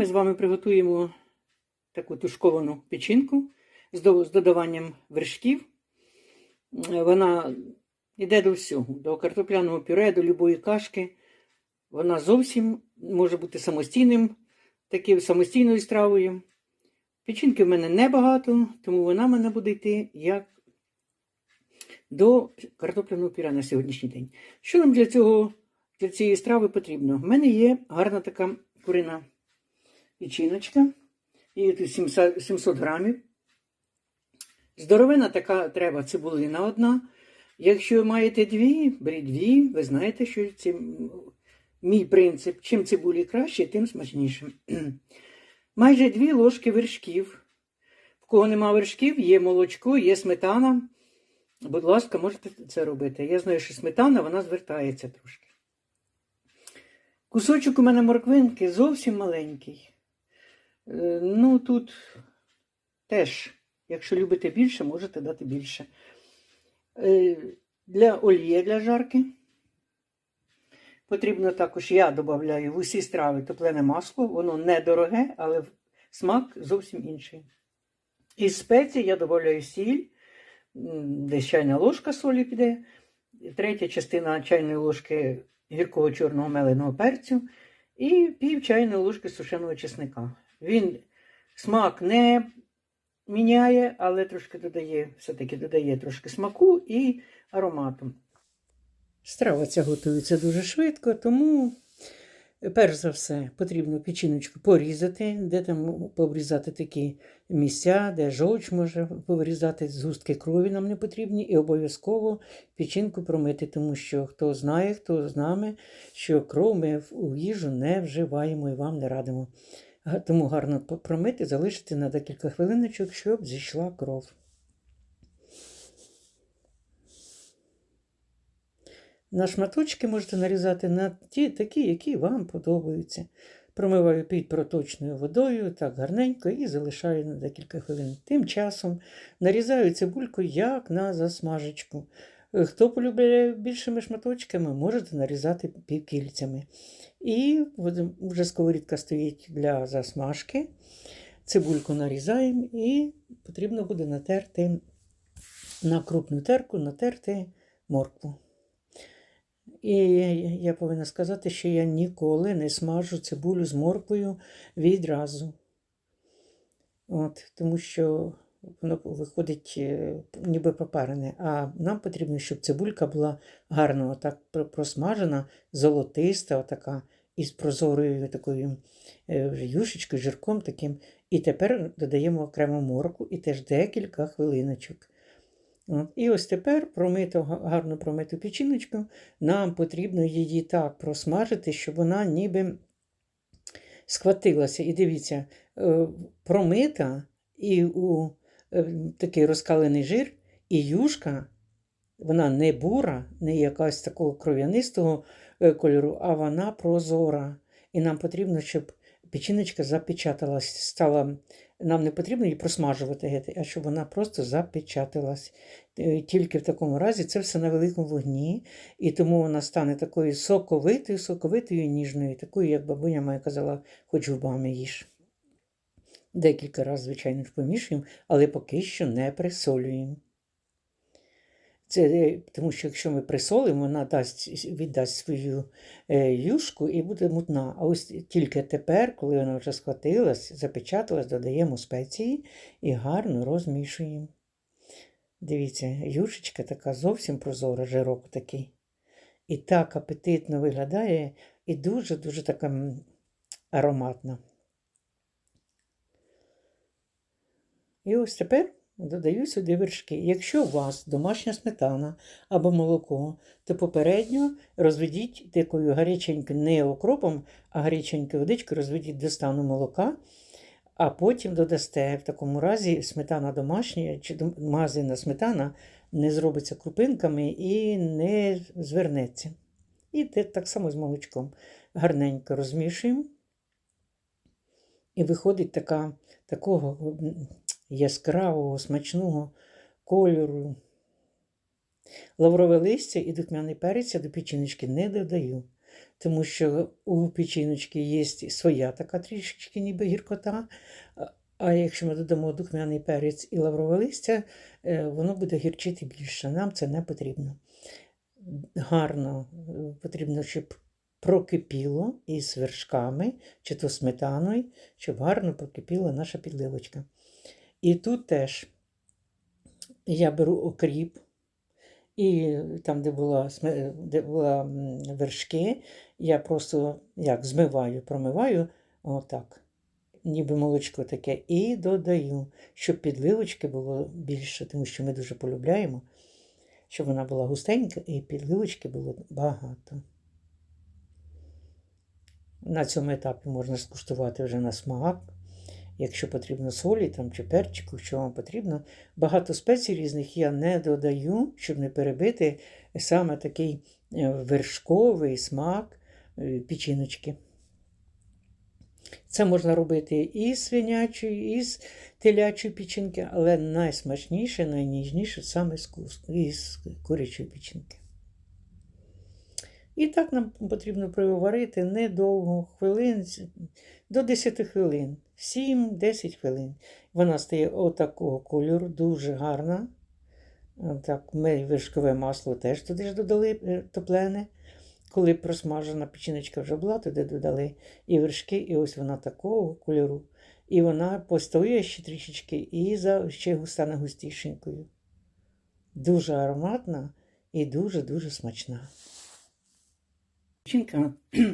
ми з вами приготуємо таку тушковану печінку з додаванням вершків. Вона йде до всього, до картопляного пюре, до любої кашки. Вона зовсім може бути самостійним, таким самостійною стравою. Печінки в мене небагато, тому вона в мене буде йти як до картопляного пюре на сьогоднішній день. Що нам для цього, для цієї страви потрібно? В мене є гарна така курина печіночка. Її тут 700 700 грамів. Здоровина така треба цибулина одна. Якщо маєте дві, беріть дві. Ви знаєте, що це мій принцип. Чим цибулі краще, тим смачніше. Майже дві ложки вершків. В кого нема вершків, є молочко, є сметана. Будь ласка, можете це робити. Я знаю, що сметана вона звертається трошки. Кусочок у мене морквинки зовсім маленький. Е, Ну, тут теж, якщо любите більше, можете дати більше. Е, Для олії для жарки. Потрібно також, я додаю в усі страви топлене масло, воно недороге, але смак зовсім інший. Із спецій я додаю сіль, десь чайна ложка солі піде, третя частина чайної ложки гіркого чорного меленого перцю і пів чайної ложки сушеного чесника. Він смак не міняє, але трошки додає, все-таки додає трошки смаку і аромату. Страва ця готується дуже швидко, тому перш за все потрібно печіночку порізати, де там обрізати такі місця, де жовч може повирізати, згустки крові нам не потрібні, і обов'язково печінку промити, тому що хто знає, хто з нами, що кров ми в- їжу не вживаємо і вам не радимо. Тому гарно промити, залишити на декілька хвилиночок, щоб зійшла кров. На шматочки можете нарізати на ті, такі, які вам подобаються. Промиваю під проточною водою, так гарненько, і залишаю на декілька хвилин. Тим часом нарізаю цибульку як на засмажечку. Хто полюбляє більшими шматочками, можете нарізати півкільцями. І вже сковорідка стоїть для засмажки. Цибульку нарізаємо і потрібно буде натерти на крупну терку, натерти моркву. І я повинна сказати, що я ніколи не смажу цибулю з морквою відразу. От, тому що воно виходить е, ніби пропарене. А нам потрібно, щоб цибулька була гарно отак просмажена, золотиста, отака, із прозорою такою е, юшечкою, жирком таким. І тепер додаємо окремо морку і теж декілька хвилиночок. І ось тепер промиту, гарно промиту печіночку, нам потрібно її так просмажити, щоб вона ніби схватилася. І дивіться, е, промита і у такий розкалений жир, і юшка, вона не бура, не якась такого кров'янистого е, кольору, а вона прозора. І нам потрібно, щоб печіночка запечаталась, стала. Нам не потрібно її просмажувати, геть, а щоб вона просто запечаталась. Е, Тільки в такому разі це все на великому вогні, і тому вона стане такою соковитою, соковитою ніжною, такою, як бабуня моя казала, хоч губами їж. Декілька разів, звичайно, помішуємо, але поки що не присолюємо. Це е, тому що якщо ми присолимо, вона дасть, віддасть свою е, юшку і буде мутна. А ось тільки тепер, коли вона вже схватилась, запечаталась, додаємо спеції і гарно розмішуємо. Дивіться, юшечка така зовсім прозора, жирок такий. І так апетитно виглядає, і дуже-дуже така ароматна. І ось тепер додаю сюди вершки. Якщо у вас домашня сметана або молоко, то попередньо розведіть такою гаряченькою, не окропом, а гаряченькою водичкою розведіть до стану молока, а потім додасте в такому разі сметана домашня чи магазинна сметана не зробиться крупинками і не звернеться. І так само з молочком. Гарненько розмішуємо. І виходить така, такого яскравого, смачного кольору. Лаврове листя і духмяний перець я до печіночки не додаю. тому що у печіночки є своя така трішечки ніби гіркота. А- якщо ми додамо духмяний перець і лаврове листя, е, воно буде гірчити більше. Нам це не потрібно. Гарно е, потрібно, щоб прокипіло із вершками чи то сметаною, щоб гарно прокипіла наша підливочка. І тут теж я беру окріп, і там, де була, де була вершки, я просто як змиваю, промиваю, отак, ніби молочко таке, і додаю, щоб підливочки було більше, тому що ми дуже полюбляємо, щоб вона була густенька і підливочки було багато. На цьому етапі можна скуштувати вже на смак. Якщо потрібно солі там, чи перчику, що вам потрібно. Багато спецій різних я не додаю, щоб не перебити саме такий е, вершковий смак е, печіночки. Це можна робити і з свинячої, і з телячої печінки, але найсмачніше, найніжніше саме з, курячої печінки. І так нам потрібно проварити недовго, хвилин, до 10 хвилин, 7-10 хвилин. Вона стає отакого кольору, дуже гарна. Так, ми вершкове масло теж туди ж додали е, топлене. Коли просмажена печіночка вже була, туди додали і вершки, і ось вона такого кольору. І вона постоює ще трішечки і ще стане густішенькою. Дуже ароматна і дуже-дуже смачна. Печінка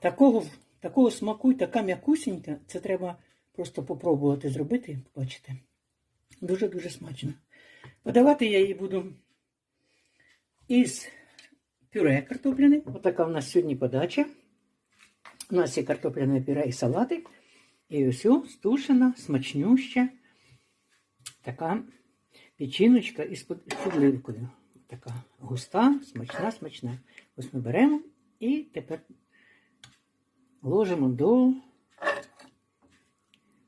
такого, такого смаку і така м'якусінька, це треба просто попробувати зробити, побачите. Дуже-дуже смачно. Подавати я її буду із пюре картопляне. Отака у нас сьогодні подача. У нас є картопляне пюре і салатик. І ось стушена, смачнюща. Така печіночка із под- з підливкою. Така густа, смачна, смачна. Ось ми беремо і тепер ложимо до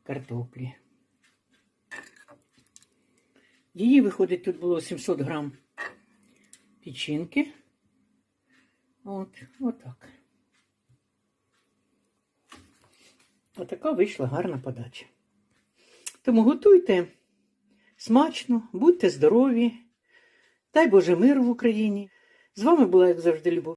картоплі. Її виходить, тут було 700 грам печінки. От, отак. Отака вийшла гарна подача. Тому готуйте смачно, будьте здорові. Дай Боже миру в Україні. З вами була, як завжди, Любов